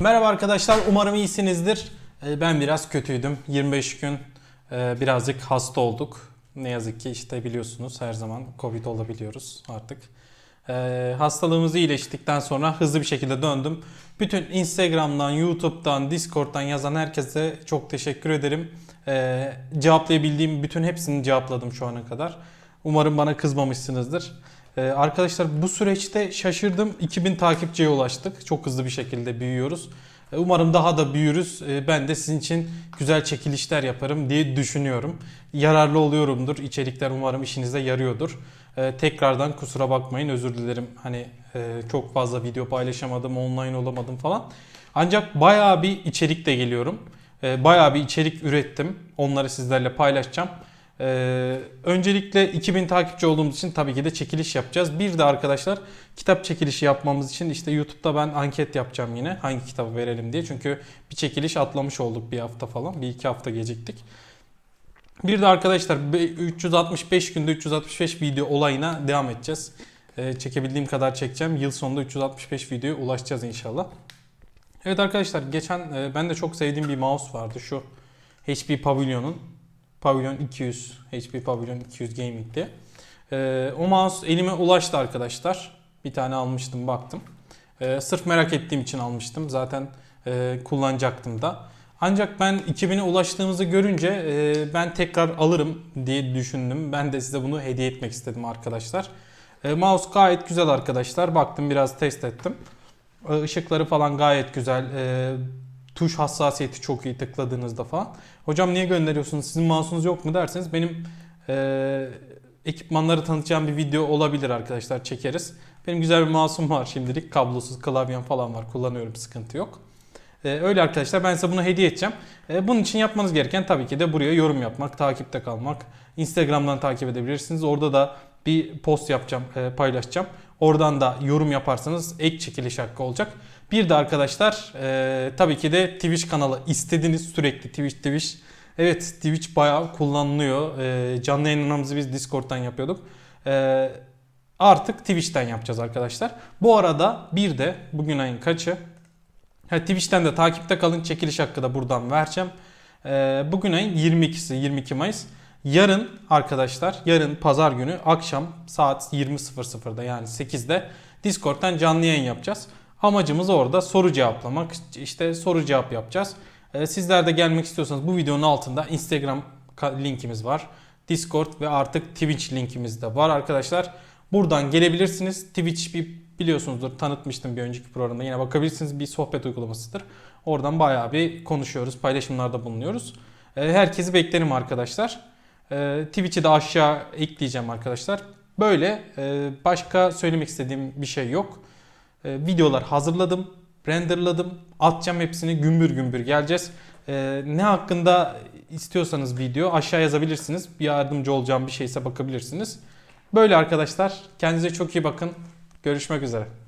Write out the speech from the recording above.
Merhaba arkadaşlar, umarım iyisinizdir. Ee, Ben biraz kötüydüm. 25 gün e, birazcık hasta olduk. Ne yazık ki işte biliyorsunuz her zaman Covid olabiliyoruz artık. Ee, Hastalığımız iyileştikten sonra hızlı bir şekilde döndüm. Bütün Instagram'dan, YouTube'dan, Discord'dan yazan herkese çok teşekkür ederim. Ee, Cevaplayabildiğim bütün hepsini cevapladım şu ana kadar. Umarım bana kızmamışsınızdır. Ee, arkadaşlar bu süreçte şaşırdım. 2000 takipçiye ulaştık. Çok hızlı bir şekilde büyüyoruz. Ee, Umarım daha da büyürüz. Ee, Ben de sizin için güzel çekilişler yaparım diye düşünüyorum. Yararlı oluyorumdur. İçerikler umarım işinize yarıyordur. Ee, Tekrardan kusura bakmayın özür dilerim. Hani e, çok fazla video paylaşamadım, online olamadım falan. Ancak bayağı bir içerikle geliyorum. Bayağı bir içerik ürettim. Onları sizlerle paylaşacağım. Ee, öncelikle 2000 takipçi olduğumuz için tabii ki de çekiliş yapacağız. Bir de arkadaşlar kitap çekilişi yapmamız için işte YouTube'da ben anket yapacağım yine hangi kitabı verelim diye. Çünkü bir çekiliş atlamış olduk bir hafta falan. Bir iki hafta geciktik. Bir de arkadaşlar be- 365 günde 365 video olayına devam edeceğiz. Ee, çekebildiğim kadar çekeceğim. Yıl sonunda 365 videoya ulaşacağız inşallah. Evet arkadaşlar geçen e, ben de çok sevdiğim bir mouse vardı şu HP Pavilion'un. Pavilion 200, HP Pavilion 200 Gaming diye. Ee, o mouse elime ulaştı arkadaşlar. Bir tane almıştım baktım. Ee, sırf merak ettiğim için almıştım. Zaten e, kullanacaktım da. Ancak ben 2000'e ulaştığımızı görünce e, ben tekrar alırım diye düşündüm. Ben de size bunu hediye etmek istedim arkadaşlar. E, mouse gayet güzel arkadaşlar. Baktım biraz test ettim. E, Işıkları falan gayet güzel. E, tuş hassasiyeti çok iyi tıkladığınızda falan. Hocam niye gönderiyorsunuz? Sizin mouse'unuz yok mu derseniz benim e, ekipmanları tanıtacağım bir video olabilir arkadaşlar çekeriz. Benim güzel bir mouse'um var şimdilik. Kablosuz klavyem falan var. Kullanıyorum sıkıntı yok. E, öyle arkadaşlar ben size bunu hediye edeceğim. E, bunun için yapmanız gereken tabii ki de buraya yorum yapmak, takipte kalmak. Instagram'dan takip edebilirsiniz. Orada da bir post yapacağım, e, paylaşacağım. Oradan da yorum yaparsanız ek çekiliş hakkı olacak. Bir de arkadaşlar e, tabii ki de Twitch kanalı istediğiniz sürekli Twitch Twitch. Evet Twitch bayağı kullanılıyor. E, canlı yayınlarımızı biz Discord'dan yapıyorduk. E, artık Twitch'ten yapacağız arkadaşlar. Bu arada bir de bugün ayın kaçı? Ha, Twitch'ten de takipte kalın. Çekiliş hakkı da buradan vereceğim. E, bugün ayın 22'si 22 Mayıs. Yarın arkadaşlar yarın pazar günü akşam saat 20.00'da yani 8'de Discord'dan canlı yayın yapacağız. Amacımız orada soru cevaplamak. işte soru cevap yapacağız. Ee, sizler de gelmek istiyorsanız bu videonun altında Instagram linkimiz var. Discord ve artık Twitch linkimiz de var arkadaşlar. Buradan gelebilirsiniz. Twitch bir biliyorsunuzdur tanıtmıştım bir önceki programda. Yine bakabilirsiniz bir sohbet uygulamasıdır. Oradan bayağı bir konuşuyoruz, paylaşımlarda bulunuyoruz. Ee, Herkesi beklerim arkadaşlar. Ee, Twitch'i de aşağı ekleyeceğim arkadaşlar. Böyle e, başka söylemek istediğim bir şey yok. E, videolar hazırladım, renderladım. Atacağım hepsini gümbür gümbür geleceğiz. E, ne hakkında istiyorsanız video aşağı yazabilirsiniz. Bir yardımcı olacağım bir şeyse bakabilirsiniz. Böyle arkadaşlar kendinize çok iyi bakın. Görüşmek üzere.